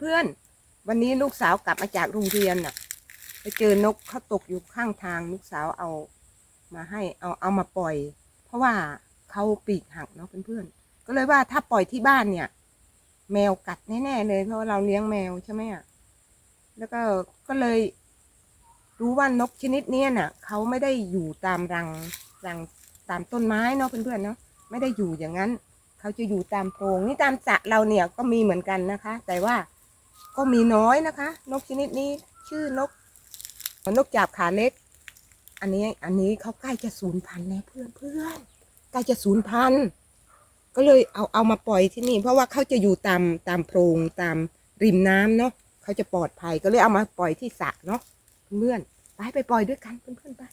เพื่อนๆ วันนี้ลูกสาวกลับมาจากโรงเรียนน่ะ ไปเจอนกเขาตกอยู่ข้างทางลูกสาวเอามาให้เอาเอามาปล่อย เพราะว่าเขาปีกหักเนาะเพื่อนๆ ก็เลยว่าถ้าปล่อยที่บ้านเนี่ย แมวกัดแน่ๆเลยเพราะเราเลี้ยงแมวใช่ไหมอะแล้วก็ก็เลยรู้ว่านกชนิดเนี้ยน่ะเขาไม่ได้อยู่ตามรังรังตามต้นไม้เนาะเพื่อนๆเนาะไม่ได้อยู่อย่างนั้น เขาจะอยู่ตามโพรงนี่ตามสระเราเนี่ยก็มีเหมือนกันนะคะ แต่ว่า ก็มีน้อยนะคะ นกชนิดนี้ชื่อนก นกจาบขาเล็ก อันนี้อันนี้เขาใกล้จะสูญพันธุ์แล้วเพื่อนเพื่อนใกล้จะสูญพันธุ์ก็เลยเอาเอามาปล่อยที่นี่ เพราะว่าเขาจะอยู่ตามตามโพรงตามริมน้ำเนาะเขาจะปลอดภัยก็เลยเอามาปล่อยที่สระเนาะเพื่อนไปไปปล่อยด้วยกันเพื่อนเพื่อ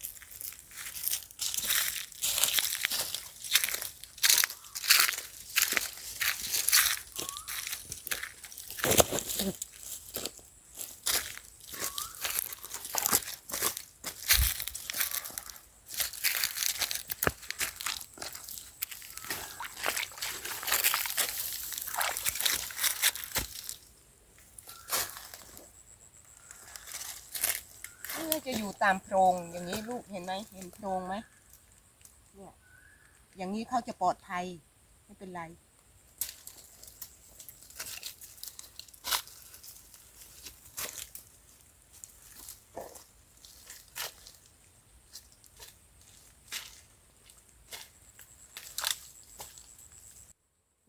นๆไปนี่จะอยู่ตามโพรงอย่างนี้ลูกเห็นไหมเห็นโพรงไหมเนี่ยอย่างนี้เขาจะปลอดภัยไม่เป็นไร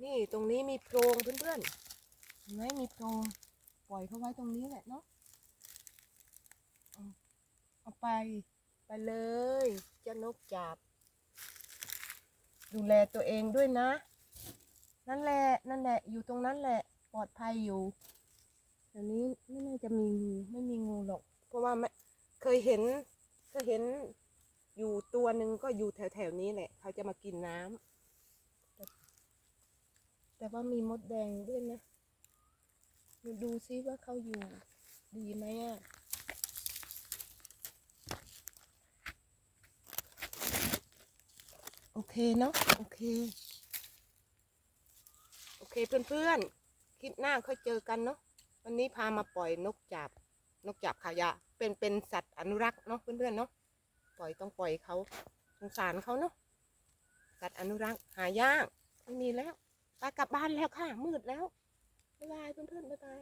นี่ตรงนี้มีโพรงเพื่อนๆเห็นไหมมีโพรงปล่อยเขาไว้ตรงนี้แหละเนาะเอา ไป ไปเลยเจ้านกจับ ดูแลตัวเองด้วยนะ นั่นแหละ นั่นแหละ อยู่ตรงนั้นแหละ ปลอดภัยอยู่เดี๋ยวนี้ไม่น่าจะมีงูไม่มีงูหรอก เพราะว่าไม่เคยเห็นเคยเห็นอยู่ตัวหนึ่งก็อยู่แถวแถวๆนี้แหละ เขาจะมากินน้ำแต่แต่ว่ามีมดแดงด้วยนะมาดูซิว่าเขาอยู่ดีไหมอะ โอ เคเนาะโอเค โอเคเพื่อนๆ คลิปหน้าค่อยเจอกันเนาะวันนี้พามาปล่อยนกจับ นกจับขายะ เป็นเป็นสัตว์อนุรักษ์เนาะเพื่อนๆเนาะปล่อยต้องปล่อยเขาสงสารเขาเนาะสัตว์อนุรักษ์หายากไม่มีแล้วไปกลับบ้านแล้วค่ะ มืดแล้วบ๊ายบายเพื่อนๆบ๊ายบาย